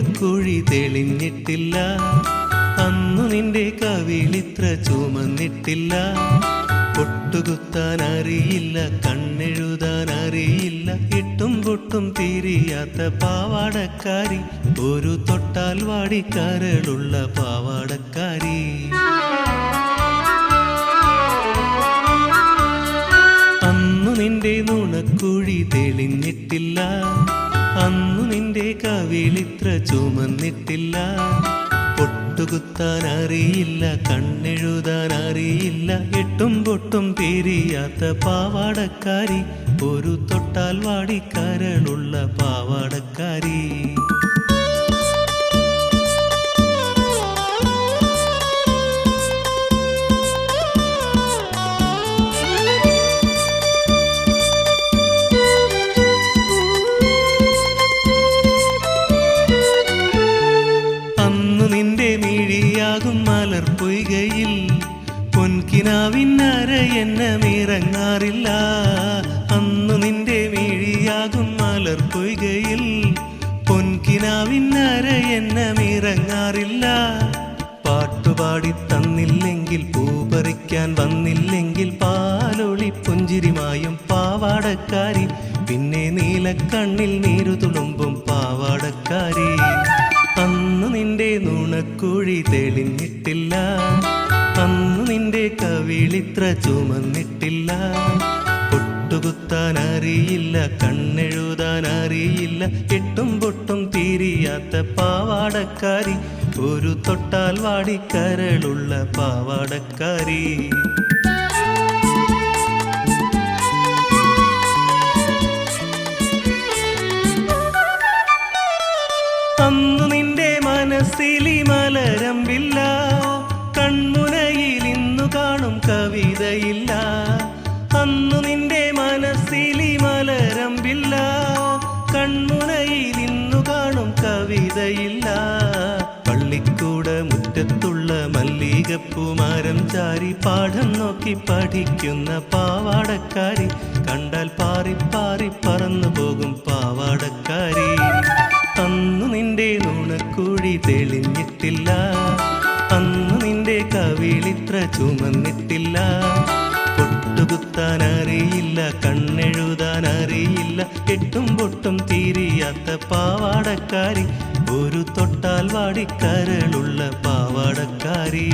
നുണക്കുഴി തെളിഞ്ഞിട്ടില്ല. അന്നു നിന്റെ കവിളിത്ര ചുമന്നിട്ടില്ല. പൊട്ടുകുത്താൻ അറിയില്ല കണ്ണെഴുതാൻ അറിയില്ല ഇട്ടും പൊട്ടും തിരിയാത്ത പാവാടക്കാരി ഒരു തൊട്ടാൽ വാടിക്കാരളുള്ള പാവാടക്കാരി. അന്നു നിന്റെ നുണക്കുഴി തെളിഞ്ഞിട്ടില്ല. കവിളിത്ര ചുമന്നിട്ടില്ല. പൊട്ടുകുത്താൻ അറിയില്ല കണ്ണെഴുതാൻ അറിയില്ല. എട്ടും പൊട്ടും പിരിയാത്ത പാവാടക്കാരി ഒരു തൊട്ടാൽ വാടിക്കരളുള്ള പാവാടക്കാരി. പൊൻകിനാവിന്നര എന്നമിറങ്ങാറില്ല അന്നു നിന്റെ മിഴിയാകും മലർപ്പൊയ്കയിൽ പൊൻകിനാവിന്നര എന്നമിറങ്ങാറില്ല പാട്ടുപാടി തന്നില്ലെങ്കിൽ പൂപറിക്കാൻ വന്നില്ലെങ്കിൽ പാലൊളി പുഞ്ചിരിമായും പാവാടക്കാരി. പിന്നെ നീലക്കണ്ണിൽ നീരു തുളുമ്പും പാവാടക്കാരി. അന്ന് നിന്റെ നുണക്കുഴി തെളിഞ്ഞിട്ടില്ല. അന്ന് നിന്റെ കവിളിത്ര ചുമന്നിട്ടില്ല. പൊട്ടുകുത്താൻ അറിയില്ല കണ്ണെഴുതാൻ അറിയില്ല എട്ടും പൊട്ടും തീരിയാത്ത പാവാടക്കാരി ഒരു തൊട്ടാൽ വാടിക്കരളുള്ള പാവാടക്കാരി. കൺമുണയിൽ ഇന്നു കാണും കവിതയില്ല. പള്ളിക്കൂട മുറ്റത്തുള്ള മല്ലികപ്പൂമാരം ചാരി പാഠം നോക്കി പഠിക്കുന്ന പാവാടക്കാരി. കണ്ടാൽ പാറി പാറി പറന്നു പോകും പാവാടക്കാരി. അന്നു നിന്റെ നുണക്കുഴി തെളിഞ്ഞിട്ടില്ല. അന്നു നിന്റെ കവിളിത്ര ചുമന്നിട്ടില്ല. കൊട്ടുകുത്താൻ അറിയില്ല കണ്ണെഴുതാൻ അറിയില്ല കെട്ടും പൊട്ടും തീരിയാത്ത പാവാടക്കാരി ഒരു തൊട്ടാൽ വാടിക്കരളുള്ള പാവാടക്കാരി.